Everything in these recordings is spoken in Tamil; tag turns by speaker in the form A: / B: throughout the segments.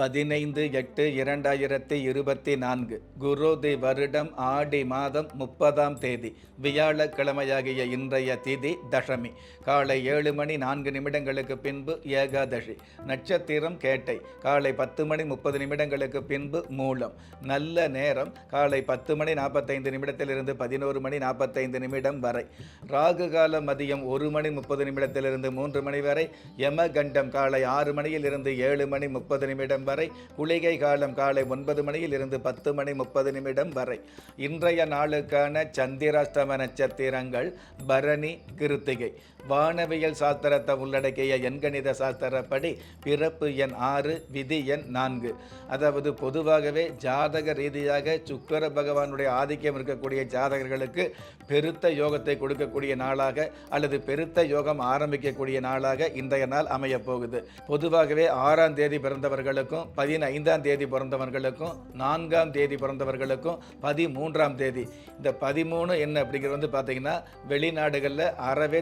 A: பதினைந்து எட்டு இரண்டாயிரத்தி இருபத்தி நான்கு குரோதி வருடம் ஆடி மாதம் முப்பதாம் தேதி வியாழக்கிழமையாகிய இன்றைய திதி தசமி காலை ஏழு மணி நான்கு நிமிடங்களுக்கு பின்பு ஏகாதசி நட்சத்திரம் கேட்டை காலை பத்து மணி முப்பது நிமிடங்களுக்கு பின்பு மூலம் நல்ல நேரம் காலை பத்து மணி நாற்பத்தைந்து நிமிடத்திலிருந்து பதினோரு மணி நாற்பத்தைந்து நிமிடம் வரை ராகு காலம் மதியம் ஒரு மணி முப்பது நிமிடத்திலிருந்து மூன்று மணி வரை யமகண்டம் காலை ஆறு மணியில் இருந்து ஏழு மணி முப்பது நிமிடம் வரை குளிகை காலம் காலை ஒன்பது மணியில் இருந்து பத்து மணி முப்பது நிமிடம் வரை. இன்றைய நாளுக்கான சந்திராஷ்டம நட்சத்திரங்கள் பரணி கிருத்திகை. வானவியல் சாஸ்திரத்தை உள்ளடக்கிய எண்கணித சாஸ்திரப்படி பிறப்பு எண் ஆறு விதி எண் நான்கு. அதாவது பொதுவாகவே ஜாதக ரீதியாக சுக்கர பகவானுடைய ஆதிக்கம் இருக்கக்கூடிய ஜாதகர்களுக்கு பெருத்த யோகத்தை கொடுக்கக்கூடிய நாளாக அல்லது பெருத்த யோகம் ஆரம்பிக்கக்கூடிய நாளாக இன்றைய நாள் அமையப் போகுது. பொதுவாகவே ஆறாம் தேதி பிறந்தவர்களுக்கும் பதினைந்தாம் தேதி பிறந்தவர்களுக்கும் நான்காம் தேதி பிறந்தவர்களுக்கும் பதிமூன்றாம் தேதி. இந்த பதிமூணு என்ன அப்படிங்கிறது வந்து பார்த்தீங்கன்னா வெளிநாடுகளில் அறவே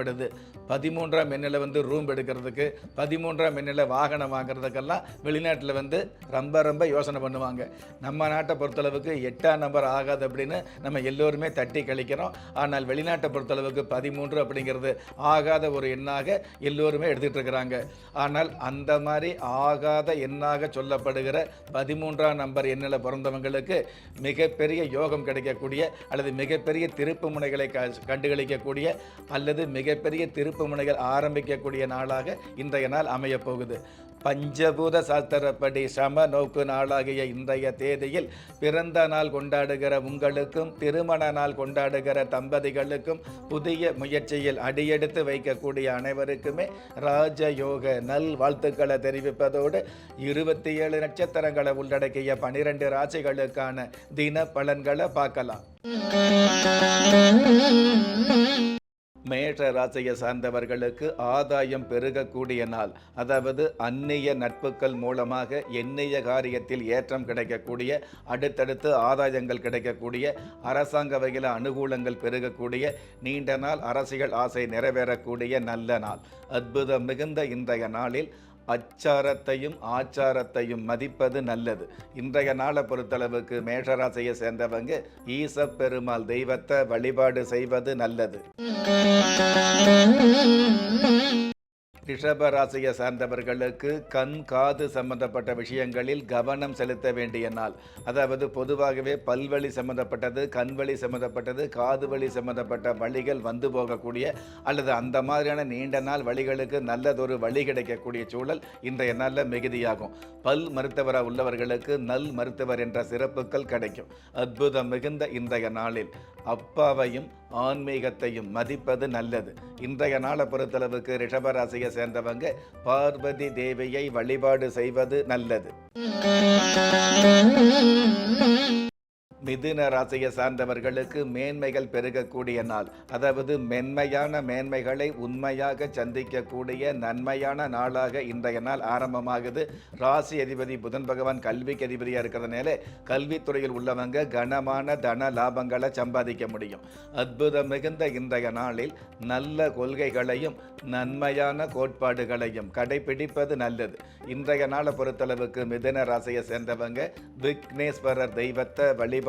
A: தேவைப்படுது. பதிமூன்றாம் எண்ணில் வந்து ரூம் எடுக்கிறதுக்கு பதிமூன்றாம் எண்ணில் வாகனம் வாங்குறதுக்கெல்லாம் வெளிநாட்டில் வந்து ரொம்ப ரொம்ப யோசனை பண்ணுவாங்க. நம்ம நாட்டை பொறுத்தளவுக்கு எட்டாம் நம்பர் ஆகாது அப்படின்னு நம்ம எல்லோருமே தட்டி கழிக்கிறோம். ஆனால் வெளிநாட்டை பொறுத்தளவுக்கு பதிமூன்று அப்படிங்கிறது ஆகாத ஒரு எண்ணாக எல்லோருமே எடுத்துகிட்டு இருக்கிறாங்க. ஆனால் அந்த மாதிரி ஆகாத எண்ணாக சொல்லப்படுகிற பதிமூன்றாம் நம்பர் எண்ணில் பிறந்தவங்களுக்கு மிகப்பெரிய யோகம் கிடைக்கக்கூடிய அல்லது மிகப்பெரிய திருப்பு முனைகளை க கண்டுகளிக்கக்கூடிய அல்லது மிக மிகப்பெரிய திருப்பு முனைகள் ஆரம்பிக்கக்கூடிய நாளாக இன்றைய நாள் அமையப் போகுது பஞ்சபூத சாஸ்திரப்படி சம நோக்கு நாளாகிய இன்றைய தேதியில் பிறந்த நாள் கொண்டாடுகிற உங்களுக்கும் திருமண நாள் கொண்டாடுகிற தம்பதிகளுக்கும் புதிய முயற்சியில் அடியெடுத்து வைக்கக்கூடிய அனைவருக்குமே ராஜயோக நல் வாழ்த்துக்களை தெரிவிப்பதோடு இருபத்தி ஏழு நட்சத்திரங்களை உள்ளடக்கிய பனிரெண்டு ராசிகளுக்கான தின பலன்களை பார்க்கலாம். மேஷ ராசியை சார்ந்தவர்களுக்கு ஆதாயம் பெருகக்கூடிய நாள். அதாவது அந்நிய நட்புகள் மூலமாக எண்ணிய காரியத்தில் ஏற்றம் கிடைக்கக்கூடிய அடுத்தடுத்து ஆதாயங்கள் கிடைக்கக்கூடிய அரசாங்க வகையில் அனுகூலங்கள் பெருகக்கூடிய நீண்ட நாள் அரசியல் ஆசை நிறைவேறக்கூடிய நல்ல நாள். அற்புதம் மிகுந்த இன்றைய நாளில் அச்சாரத்தையும் ஆச்சாரத்தையும் மதிப்பது நல்லது. இன்றைய நாளை பொறுத்தளவுக்கு மேஷராசியை சேர்ந்தவங்க ஈசப்பெருமாள் தெய்வத்தை வழிபாடு செய்வது நல்லது. ரிஷப ராசியை சார்ந்தவர்களுக்கு கண் காது சம்பந்தப்பட்ட விஷயங்களில் கவனம் செலுத்த வேண்டிய நாள். அதாவது பொதுவாகவே பல்வழி சம்பந்தப்பட்டது கண்வழி சம்பந்தப்பட்டது காது வழி சம்பந்தப்பட்ட வழிகள் வந்து போகக்கூடிய அல்லது அந்த மாதிரியான நீண்ட நாள் வழிகளுக்கு நல்லதொரு வழி கிடைக்கக்கூடிய சூழல் இன்றைய நாளில் மிகுதியாகும். பல் மருத்துவராக உள்ளவர்களுக்கு நல் மருத்துவர் என்ற சிறப்புகள் கிடைக்கும். அற்புதம் மிகுந்த இன்றைய நாளில். அப்பாவையும் ஆன்மீகத்தையும் மதிப்பது நல்லது. இன்றைய நாளை பொறுத்தளவுக்கு ரிஷபராசியை சேர்ந்தவங்க பார்வதி தேவியை வழிபாடு செய்வது நல்லது. மிதுன ராசியை சார்ந்தவர்களுக்கு மேன்மைகள் பெருகக்கூடிய நாள். அதாவது மென்மையான மேன்மைகளை உண்மையாக சந்திக்கக்கூடிய நன்மையான நாளாக இன்றைய நாள் ஆரம்பமாகுது. ராசி அதிபதி புதன் பகவான் கல்விக்கு அதிபதியாக இருக்கிறதுனால கல்வித்துறையில் உள்ளவங்க கனமான தன லாபங்களை சம்பாதிக்க முடியும். அற்புதம் மிகுந்த இன்றைய நாளில் நல்ல கொள்கைகளையும் நன்மையான கோட்பாடுகளையும் கடைபிடிப்பது நல்லது. இன்றைய நாளை பொறுத்தளவுக்கு மிதுன ராசியை சேர்ந்தவங்க விக்னேஸ்வரர் தெய்வத்தை வழிபாடு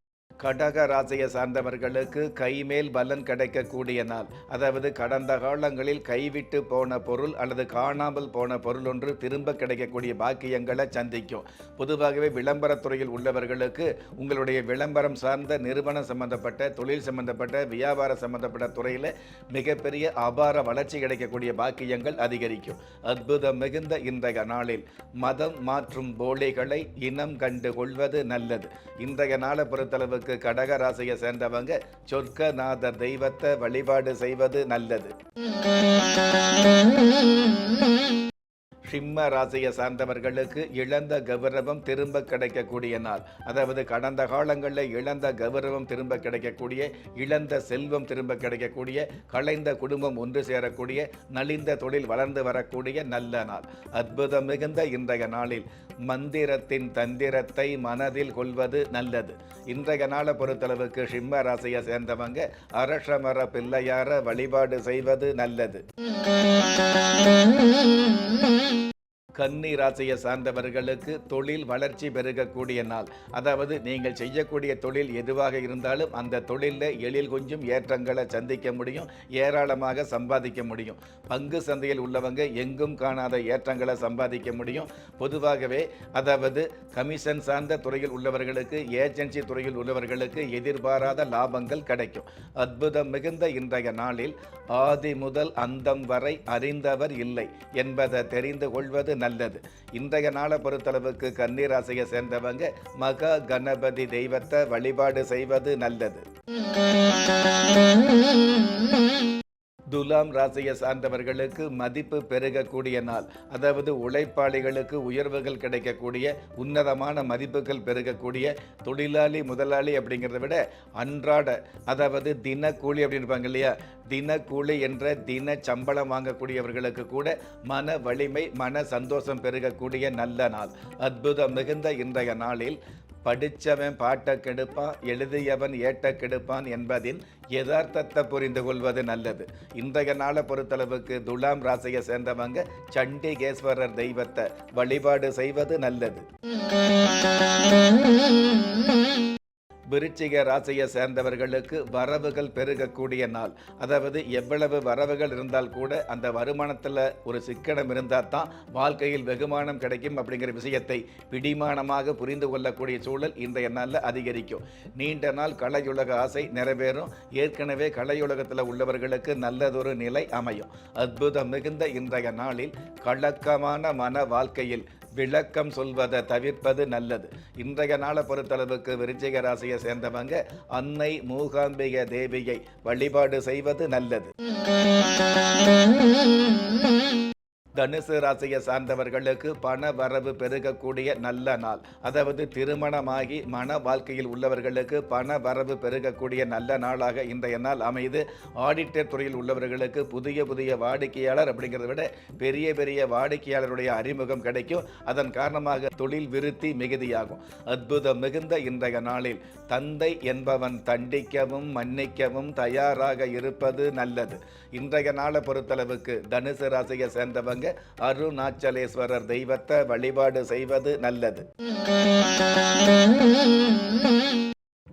A: கடக ராசியை சார்ந்தவர்களுக்கு கைமேல் பலன் கிடைக்கக்கூடிய நாள். அதாவது கடந்த காலங்களில் கைவிட்டு போன பொருள் அல்லது காணாமல் போன பொருள் ஒன்று திரும்ப கிடைக்கக்கூடிய பாக்கியங்களை சந்திக்கும். பொதுவாகவே விளம்பரத்துறையில் உள்ளவர்களுக்கு உங்களுடைய விளம்பரம் சார்ந்த நிறுவனம் சம்பந்தப்பட்ட தொழில் சம்பந்தப்பட்ட வியாபாரம் சம்பந்தப்பட்ட துறையில் மிகப்பெரிய அபார வளர்ச்சி கிடைக்கக்கூடிய பாக்கியங்கள் அதிகரிக்கும். அற்புதம் மிகுந்த இன்றைய நாளில் மதம் மாற்றும் போலிகளை இனம் கண்டு கொள்வது நல்லது. இன்றைய நாளை பொறுத்தளவுக்கு கடக ராசியை சேர்ந்தவங்க சொர்க்கநாதர் தெய்வத்தை வழிபாடு செய்வது நல்லது. சிம்ம ராசியை சார்ந்தவர்களுக்கு இழந்த கௌரவம் திரும்ப கிடைக்கக்கூடிய நாள். அதாவது கடந்த காலங்களில் இழந்த கௌரவம் திரும்ப கிடைக்கக்கூடிய இழந்த செல்வம் திரும்ப கிடைக்கக்கூடிய கலைந்த குடும்பம் ஒன்று சேரக்கூடிய நலிந்த தொழில் வளர்ந்து வரக்கூடிய நல்ல நாள். அற்புதம் மிகுந்த இன்றைய நாளில் மந்திரத்தின் தந்திரத்தை மனதில் கொள்வது நல்லது. இன்றைய நாளை பொறுத்தளவுக்கு சிம்ம ராசியை சேர்ந்தவங்க அரசமர பிள்ளையார வழிபாடு செய்வது நல்லது. கன்னி ராசியை சார்ந்தவர்களுக்கு தொழில் வளர்ச்சி பெருகக்கூடிய நாள். அதாவது நீங்கள் செய்யக்கூடிய தொழில் எதுவாக இருந்தாலும் அந்த தொழிலில் எழில் கொஞ்சம் ஏற்றங்களை சந்திக்க முடியும் ஏராளமாக சம்பாதிக்க முடியும். பங்கு சந்தையில் உள்ளவங்க எங்கும் காணாத ஏற்றங்களை சம்பாதிக்க முடியும். பொதுவாகவே அதாவது கமிஷன் சார்ந்த துறையில் உள்ளவர்களுக்கு ஏஜென்சி துறையில் உள்ளவர்களுக்கு எதிர்பாராத லாபங்கள் கிடைக்கும். அற்புதம் மிகுந்த இன்றைய நாளில் ஆதி முதல் அந்தம் வரை அறிந்தவர் இல்லை என்பதை தெரிந்து கொள்வது நல்லது. இன்றைய நாளை பொறுத்தளவுக்கு கன்னிராசியை சேர்ந்தவங்க மகா கணபதி தெய்வத்தை வழிபாடு செய்வது நல்லது. துலாம் ராசியை சார்ந்தவர்களுக்கு மதிப்பு பெருகக்கூடிய நாள். அதாவது உழைப்பாளிகளுக்கு உயர்வுகள் கிடைக்கக்கூடிய உன்னதமான மதிப்புகள் பெருகக்கூடிய தொழிலாளி முதலாளி அப்படிங்கிறத விட அன்றாட அதாவது தினக்கூலி அப்படின்னு இல்லையா? தினக்கூலி என்ற தின சம்பளம் வாங்கக்கூடியவர்களுக்கு கூட மன வலிமை மன சந்தோஷம் பெருகக்கூடிய நல்ல நாள். அற்புதம் மிகுந்த இன்றைய நாளில் படித்தவன் பாட்டை கெடுப்பான் எழுதியவன் ஏட்ட கெடுப்பான் என்பதின் யதார்த்தத்தை புரிந்து கொள்வது நல்லது. இன்றைய நாளை பொறுத்தளவுக்கு துலாம் ராசியை சேர்ந்தவங்க சண்டிகேஸ்வரர் தெய்வத்தை வழிபாடு செய்வது நல்லது. விருச்சிக ராசியை சேர்ந்தவர்களுக்கு வரவுகள் பெருகக்கூடிய நாள். அதாவது எவ்வளவு வரவுகள் இருந்தால் கூட அந்த வருமானத்தில் ஒரு சிக்கனம் இருந்தால் தான் வாழ்க்கையில் வெகுமானம் கிடைக்கும் அப்படிங்கிற விஷயத்தை பிடிமானமாக புரிந்து கொள்ளக்கூடிய சூழல் இன்றைய நாளில் அதிகரிக்கும். நீண்ட நாள் கலையுலக ஆசை நிறைவேறும். ஏற்கனவே கலையுலகத்தில் உள்ளவர்களுக்கு நல்லதொரு நிலை அமையும். அற்புதம் மிகுந்த இன்றைய நாளில் கலக்கமான மன வாழ்க்கையில் விளக்கம் சொல்வதை தவிர்ப்பது நல்லது. இன்றைய நாளை பொறுத்தளவுக்கு விருச்சிக ராசியை சேர்ந்தவங்க அன்னை மூகாம்பிக தேவியை வழிபாடு செய்வது நல்லது. தனுசு ராசியை சார்ந்தவர்களுக்கு பண வரவு பெருகக்கூடிய நல்ல நாள். அதாவது திருமணமாகி மன வாழ்க்கையில் உள்ளவர்களுக்கு பண வரவு பெருகக்கூடிய நல்ல நாளாக இன்றைய நாள் அமைது ஆடிட்டர் துறையில் உள்ளவர்களுக்கு புதிய புதிய வாடிக்கையாளர் அப்படிங்கிறத விட பெரிய பெரிய வாடிக்கையாளருடைய அறிமுகம் கிடைக்கும். அதன் காரணமாக தொழில் விருத்தி மிகுதியாகும். அற்புதம் மிகுந்த இன்றைய நாளில் தந்தை என்பவன் தண்டிக்கவும் மன்னிக்கவும் தயாராக இருப்பது நல்லது. இன்றைய நாளை பொறுத்தளவுக்கு தனுசு ராசியை சேர்ந்தவங்க அருணாச்சலேஸ்வரர் தெய்வத்தை வழிபாடு செய்வது நல்லது.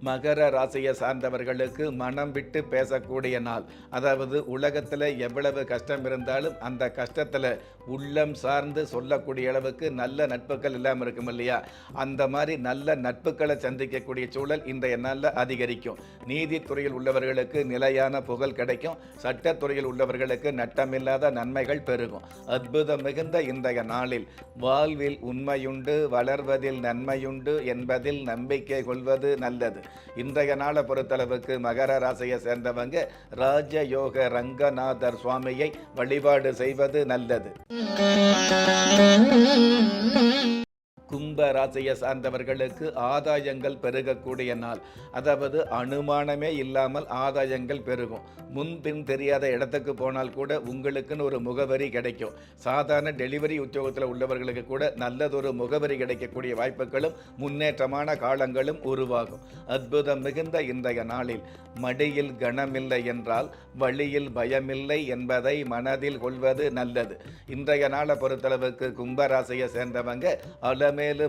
A: மகர ராசியை சார்ந்தவர்களுக்கு மனம் விட்டு பேசக்கூடிய நாள். அதாவது உலகத்தில் எவ்வளவு கஷ்டம் இருந்தாலும் அந்த கஷ்டத்தில் உள்ளம் சார்ந்து சொல்லக்கூடிய அளவுக்கு நல்ல நட்புகள் இல்லாமல் இருக்கும் இல்லையா? அந்த மாதிரி நல்ல நட்புகளை சந்திக்கக்கூடிய சூழல் இன்றைய நாளில் அதிகரிக்கும். நீதித்துறையில் உள்ளவர்களுக்கு நிலையான புகழ் கிடைக்கும். சட்டத்துறையில் உள்ளவர்களுக்கு நட்டமில்லாத நன்மைகள் பெருகும். அற்புதம் மிகுந்த இன்றைய நாளில் வாழ்வில் உண்மையுண்டு வளர்வதில் நன்மையுண்டு என்பதில் நம்பிக்கை கொள்வது நல்லது. இன்றைய நாளை பொறுத்தளவுக்கு மகர ராசியை சேர்ந்தவங்க ராஜயோக ரங்கநாதர் சுவாமியை வழிபாடு செய்வது நல்லது. ராசியை சார்ந்தவர்களுக்கு ஆதாயங்கள் பெருகக்கூடிய நாள். அதாவது அனுமானமே இல்லாமல் ஆதாயங்கள் பெருகும். முன்பின் தெரியாத இடத்துக்கு போனால் கூட உங்களுக்குன்னு ஒரு முகவரி கிடைக்கும். சாதாரண டெலிவரி உத்தியோகத்தில் உள்ளவர்களுக்கு கூட நல்லதொரு முகவரி கிடைக்கக்கூடிய வாய்ப்புகளும் முன்னேற்றமான காலங்களும் உருவாகும். அற்புதம் மிகுந்த இன்றைய நாளில் மடியில் கனமில்லை என்றால் வழியில் பயமில்லை என்பதை மனதில் கொள்வது நல்லது. இன்றைய நாளை பொறுத்தளவுக்கு கும்பராசியை சேர்ந்தவங்க அலமேலு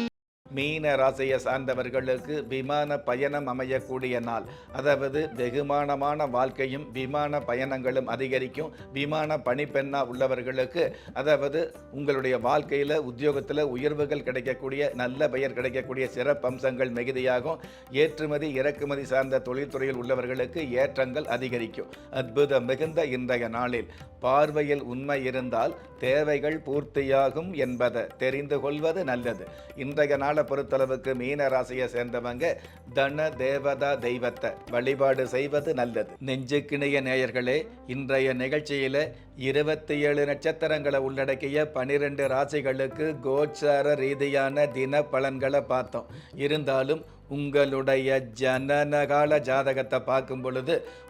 A: மீன ராசியை சார்ந்தவர்களுக்கு விமான பயணம் அமையக்கூடிய நாள். அதாவது வெகுமானமான வாழ்க்கையும் விமான பயணங்களும் அதிகரிக்கும். விமான பணிப்பெண்ணா உள்ளவர்களுக்கு அதாவது உங்களுடைய வாழ்க்கையில் உத்தியோகத்தில் உயர்வுகள் கிடைக்கக்கூடிய நல்ல பெயர் கிடைக்கக்கூடிய சிறப்பம்சங்கள் மிகுதியாகும். ஏற்றுமதி இறக்குமதி சார்ந்த தொழில்துறையில் உள்ளவர்களுக்கு ஏற்றங்கள் அதிகரிக்கும். அற்புதம் மிகுந்த இன்றைய நாளில். பார்வையில் உண்மை இருந்தால் தேவைகள் பூர்த்தியாகும் என்பதை தெரிந்து கொள்வது நல்லது. இன்றைய நாளை பொறுத்தளவுக்கு மீன ராசியை சேர்ந்தவங்க தன தேவதா தெய்வத்தை வழிபாடு செய்வது நல்லது. நெஞ்சுக்கிணைய நேயர்களே இன்றைய நிகழ்ச்சியில இருபத்தி ஏழு நட்சத்திரங்களை உள்ளடக்கிய பனிரெண்டு ராசிகளுக்கு கோச்சார ரீதியான தின பலன்களை பார்த்தோம். இருந்தாலும் உங்களுடைய ஜனனகால ஜாதகத்தை பார்க்கும் பொழுது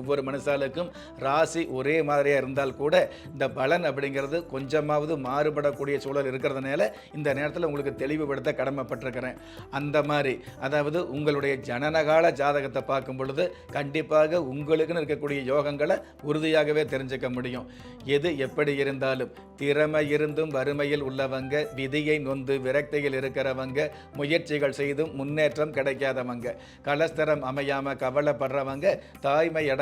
A: ஒவ்வொரு மனுஷாலுக்கும் ராசி ஒரே மாதிரியாக இருந்தால் கூட இந்த பலன் அப்படிங்கிறது கொஞ்சமாவது மாறுபடக்கூடிய சூழல் இருக்கிறதுனால இந்த நேரத்தில் உங்களுக்கு தெளிவுபடுத்த கடமைப்பட்டிருக்கிறேன். அந்த மாதிரி அதாவது உங்களுடைய ஜனனகால ஜாதகத்தை பார்க்கும் பொழுது கண்டிப்பாக உங்களுக்குன்னு இருக்கக்கூடிய யோகங்களை உறுதியாகவே தெரிஞ்சுக்க முடியும். எது எப்படி இருந்தாலும் திறமை இருந்தும் வறுமையில் உள்ளவங்க விதியை நொந்து விரக்தியில் இருக்கிறவங்க முயற்சிகள் செய்தும் முன்னேற்றம் கிடைக்காதவங்க கலஸ்தரம் அமையாமல் கவலைப்படுறவங்க தாய்மை